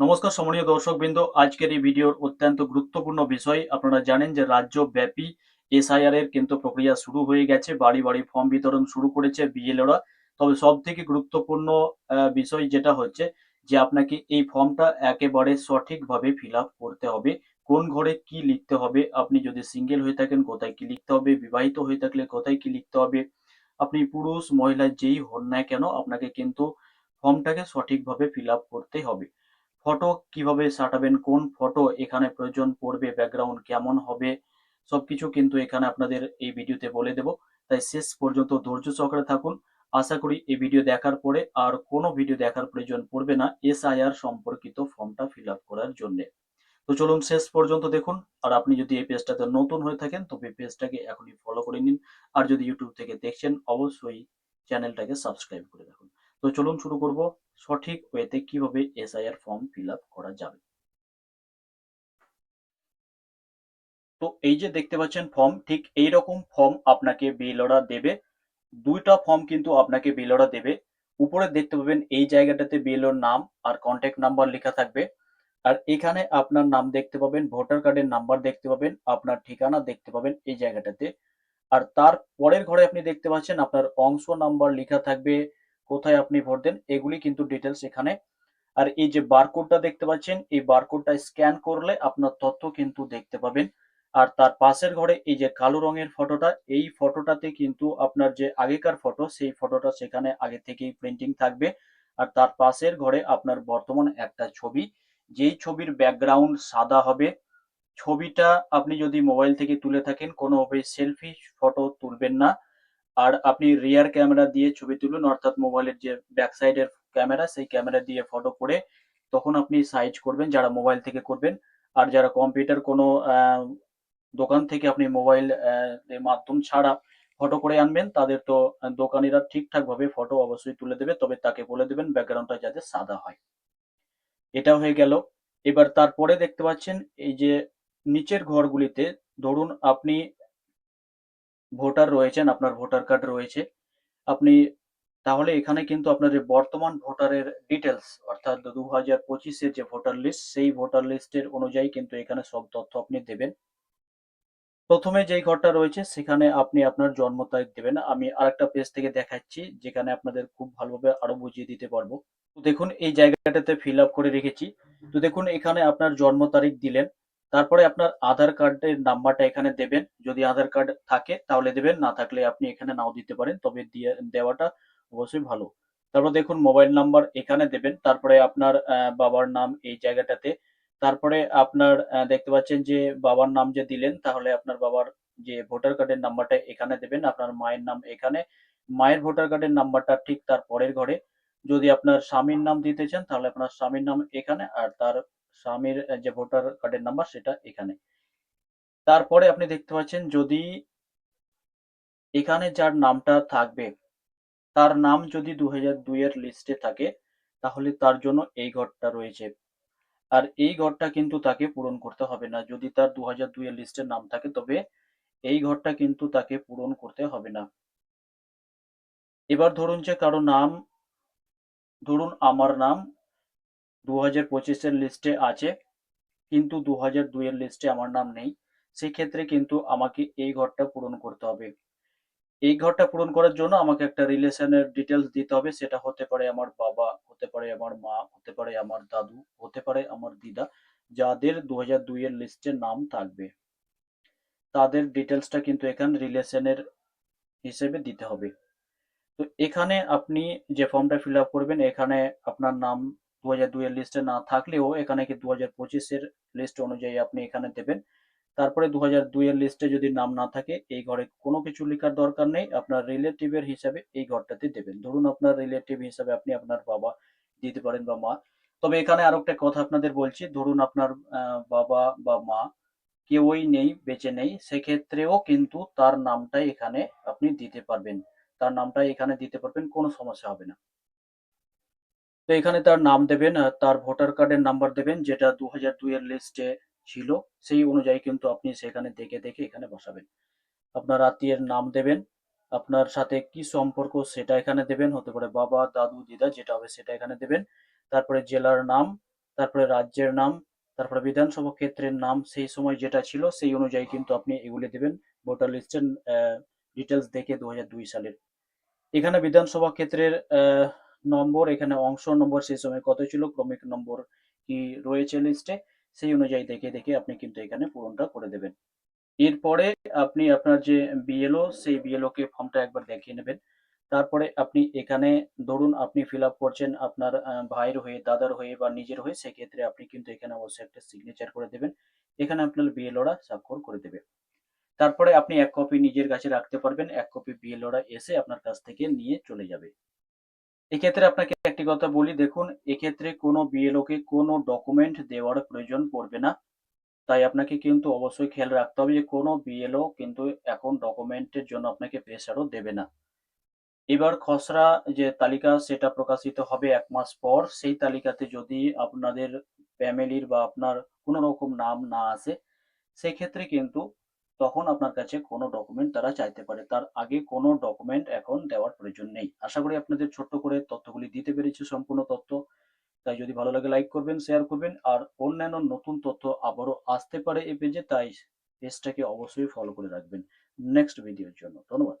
নমস্কার সম্মানীয় দর্শকবৃন্দ। আজকের এই ভিডিওর অত্যন্ত গুরুত্বপূর্ণ বিষয়, আপনারা জানেন যে রাজ্য ব্যাপী এসআইআর এর কিন্তু প্রক্রিয়া শুরু হয়ে গেছে, বাড়ি বাড়ি ফর্ম বিতরণ শুরু করেছে বিএলওরা। তবে সব থেকে গুরুত্বপূর্ণ বিষয় যেটা হচ্ছে যে আপনাকে এই ফর্মটা একেবারে সঠিকভাবে ফিল আপ করতে হবে। কোন ঘরে কি লিখতে হবে, আপনি যদি সিঙ্গেল হয়ে থাকেন কোথায় কি লিখতে হবে, বিবাহিত হয়ে থাকলে কোথায় কি লিখতে হবে, আপনি পুরুষ, মহিলা যেই হন না কেন, আপনাকে কিন্তু ফর্মটাকে সঠিকভাবে ফিল আপ করতে হবে। ফটো কীভাবে সাঁটাবেন, কোন ফটো এখানে প্রয়োজন পড়বে ব্যাকগ্রাউন্ড কেমন হবে, সবকিছু কিন্তু এখানে আপনাদের এই ভিডিওতে বলে দেব। তাই শেষ পর্যন্ত ধৈর্য সহকারে থাকুন। আশা করি এই ভিডিও দেখার পরে আর কোনো ভিডিও দেখার প্রয়োজন পড়বে না এসআইআর সম্পর্কিত ফর্মটা ফিল করার জন্য। তো চলুন শেষ পর্যন্ত দেখুন। আর আপনি যদি এই পেজটাতে নতুন হয়ে থাকেন তবে পেজটাকে এখনই ফলো করে নিন। আর যদি ইউটিউব থেকে দেখছেন, অবশ্যই চ্যানেলটাকে সাবস্ক্রাইব করে রাখুন। তো চলুন শুরু করব। সঠিক ওয়েতে কীভাবে এসআইআর ফর্ম ফিল করা যাবে? তো এই যে দেখতে পাচ্ছেন ফর্ম ঠিক এই রকম ফর্ম আপনাকে বিএলওরা দেবে। দুইটা ফর্ম কিন্তু আপনাকে বিএলওরা দেবে। উপরে দেখতে পাবেন এই জায়গাটাতে বিএলওর নাম আর কন্ট্যাক্ট নাম্বার লেখা থাকবে। আর এখানে আপনার নাম দেখতে পাবেন, ভোটার কার্ডের নাম্বার দেখতে পাবেন, আপনার ঠিকানা দেখতে পাবেন এই জায়গাটাতে। আর তার পরের ঘরে আপনি দেখতে পাচ্ছেন আপনার অংশ নাম্বার লেখা থাকবে কোথায় আপনি ভোট দেন, এগুলি কিন্তু ডিটেলস এখানে। আর এই যে বারকোডটা দেখতে পাচ্ছেন, এই বারকোডটা স্ক্যান করলে আপনার তথ্য কিন্তু দেখতে পাবেন। আর তার পাশের ঘরে এই যে কালো রঙের ফটোটা, এই ফটোটাতে কিন্তু আপনার যে আগেকার ফটো, সেই ফটোটা সেখানে আগে থেকেই প্রিন্টিং থাকবে। আর তার পাশের ঘরে আপনার বর্তমান একটা ছবি, যেই ছবির ব্যাকগ্রাউন্ড সাদা হবে। ছবিটা আপনি যদি মোবাইল থেকে তুলে থাকেন, কোনোভাবে সেলফি ফটো তুলবেন না। আর আপনি রিয়ার ক্যামেরা দিয়ে ছবি তুলুন, অর্থাৎ মোবাইলের যে ব্যাক সাইডের ক্যামেরা সেই ক্যামেরা দিয়ে ফটো করে তখন আপনি সাইজ করবেন, যারা মোবাইল থেকে করবেন। আর যারা কম্পিউটার কোনো দোকান থেকে আপনি মোবাইল মাধ্যম ছাড়া ফটো করে আনবেন, তাদের তো দোকানিরা ঠিকঠাক ভাবে ফটো অবশ্যই তুলে দেবে, তবে তাকে বলে দেবেন ব্যাকগ্রাউন্ডটা যাতে সাদা হয়। এটা হয়ে গেল। এবার তারপরে দেখতে পাচ্ছেন, এই যে নিচের ঘরগুলিতে ধরুন আপনি ভোটার রয়েছেন, আপনার ভোটার কার্ড রয়েছে। আপনি তাহলে এখানে কিন্তু আপনার যে বর্তমান ভোটারের ডিটেলস অর্থাৎ দু হাজার পঁচিশের যে ভোটার লিস্ট সেই ভোটার লিস্টের অনুযায়ী কিন্তু এখানে সব তথ্য আপনি দেবেন। প্রথমে যেই ঘরটা রয়েছে, সেখানে আপনি আপনার জন্ম তারিখ দেবেন। আমি আরেকটা পেজ থেকে দেখাচ্ছি, যেখানে আপনাদের খুব ভালোভাবে আরও বুঝিয়ে দিতে পারব। তো দেখুন, এই জায়গাটাতে ফিল আপ করে রেখেছি। তো দেখুন, এখানে আপনার জন্ম তারিখ দিলেন। তারপরে আপনার আধার কার্ডের নাম্বারটা এখানে দেবেন। যদি আধার কার্ড থাকে তাহলে দেবেন, না থাকলে আপনি এখানে নাও দিতে পারেন। তবে দিয়ে, দেওয়াটা অবশ্যই ভালো। তারপর দেখুন মোবাইল নাম্বার এখানে দেবেন। তারপরে আপনার বাবার নাম এই জায়গাটাতে। তারপরে আপনার দেখতে পাচ্ছেন যে বাবার নাম যে দিলেন, তাহলে আপনার বাবার যে ভোটার কার্ডের নাম্বারটা এখানে দেবেন। আপনার মায়ের নাম এখানে। মায়ের ভোটার কার্ডের নাম্বারটা ঠিক তার পরের ঘরে। যদি আপনার স্বামীর নাম দিতে চান, তাহলে আপনার স্বামীর নাম এখানে আর তার স্বামীর যে ভোটার কার্ডের নাম্বার সেটা এখানে। তারপরে আপনি দেখতে পাচ্ছেন যদি এখানে যার নামটা থাকবে, তার নাম যদি দু হাজার দুই এর লিস্টে থাকে, তাহলে তার জন্য এই ঘরটা রয়েছে। আর এই ঘরটা কিন্তু তাকে পূরণ করতে হবে না। যদি তার দু হাজার দুই এর লিস্টের নাম থাকে, তবে এই ঘরটা কিন্তু তাকে পূরণ করতে হবে না। এবার ধরুন যে কারও নাম, ধরুন আমার নাম দু হাজার পঁচিশের লিস্টে আছে, কিন্তু দু হাজার দুই এর লিস্টে আমার নাম নেই। সেক্ষেত্রে কিন্তু আমাকে এই ঘরটা পূরণ করতে হবে। এই ঘরটা পূরণ করার জন্য আমাকে একটা রিলেশনের ডিটেলস দিতে হবে। সেটা হতে পারে আমার বাবা, হতে পারে আমার মা, হতে পারে আমার দাদু, হতে পারে আমার দিদা, যাদের দু হাজার দুই এর লিস্টে নাম থাকবে। তাদের ডিটেলসটা কিন্তু এখানে রিলেশনের হিসেবে দিতে হবে। তো এখানে আপনি যে ফর্মটা ফিল আপ করবেন, এখানে আপনার নাম দু হাজার দুই এর লিস্টে না থাকলেও এখানে কি দু হাজার পঁচিশের লিস্ট অনুযায়ী আপনি এখানে দেবেন। তারপরে দু হাজার দুই এর লিস্টে যদি নাম না থাকে, এই ঘরে কোনো কিছু লেখার দরকার নেই। আপনার রিলেটিভের হিসাবে এই ঘরটাতে দেবেন। ধরুন আপনার রিলেটিভ হিসাবে আপনি আপনার বাবা দিতে পারেন বা মা। তবে এখানে আরও একটা কথা আপনাদের বলছি, ধরুন আপনার বাবা বা মা কেউই নেই, বেঁচে নেই, সেক্ষেত্রেও কিন্তু তার নামটাই এখানে আপনি দিতে পারবেন। তার নামটাই এখানে দিতে পারবেন, কোনো সমস্যা হবে না। তো এখানে তার নাম দেবেন তার ভোটার কার্ডের নাম্বার দেবেন, যেটা দু হাজার দুই এর লিস্টে ছিল। সেই অনুযায়ী কিন্তু আপনি সেখানে দেখে দেখে এখানে বসাবেন। আপনার আত্মীয়ের নাম দেবেন, আপনার সাথে কি সম্পর্ক সেটা এখানে দেবেন, হতে পারে বাবা, দাদু, দিদা, যেটা হবে সেটা এখানে দেবেন। তারপরে জেলার নাম, তারপরে রাজ্যের নাম, তারপরে বিধানসভা ক্ষেত্রের নাম, সেই সময় যেটা ছিল, সেই অনুযায়ী কিন্তু আপনি এগুলি দেবেন। ভোটার লিস্টের ডিটেলস দেখে দু সালের। এখানে বিধানসভা ক্ষেত্রের নম্বর, এখানে অংশ নম্বর সেই সময় কত ছিল, ক্রমিক নম্বর কি রয়েছে লিস্টে সেই অনুযায়ী দেখে দেখে আপনি কিন্তু এখানে পূরণটা করে দেবেন। এরপরে আপনি আপনার যে বিএলও সেই বিএলও কে ফর্মটা একবার দেখিয়ে নেবেন। তারপরে আপনি এখানে ধরুন আপনি ফিল আপ করছেন আপনার ভাইয়ের হয়ে, দাদার হয়ে বা নিজের হয়ে, সেক্ষেত্রে আপনি কিন্তু এখানে অবশ্যই একটা সিগনেচার করে দেবেন। এখানে আপনার বিএলওরা স্বাক্ষর করে দেবে। তারপরে আপনি এক কপি নিজের কাছে রাখতে পারবেন, এক কপি বিএলওরা এসে আপনার কাছ থেকে নিয়ে চলে যাবে। এক্ষেত্রে আপনাকে একটি কথা বলি, দেখুন, এক্ষেত্রে কোনো বিএলও কে কোনো ডকুমেন্ট দেওয়ার প্রয়োজন পড়বে না। তাই আপনাকে কিন্তু অবশ্যই খেয়াল রাখতে হবে যে কোনো বিএলও কিন্তু এখন ডকুমেন্টের জন্য আপনাকে প্রেসারও দেবে না। এবার খসড়া যে তালিকা, সেটা প্রকাশিত হবে এক মাস পর। সেই তালিকাতে যদি আপনাদের ফ্যামিলির বা আপনার কোনো রকম নাম না আসে, সেক্ষেত্রে কিন্তু তখন আপনার কাছে কোনো ডকুমেন্ট তারা চাইতে পারে। তার আগে কোনো ডকুমেন্ট এখন দেওয়ার প্রয়োজন নেই। আশা করি আপনাদের ছোট্ট করে তথ্যগুলি দিতে পেরেছি সম্পূর্ণ তথ্য। তাই যদি ভালো লাগে লাইক করবেন শেয়ার করবেন আর অন্যান্য নতুন তথ্য আবারও আসতে পারে এই পেজে তাই পেজটাকে অবশ্যই ফলো করে রাখবেন। নেক্সট ভিডিওর জন্য। ধন্যবাদ।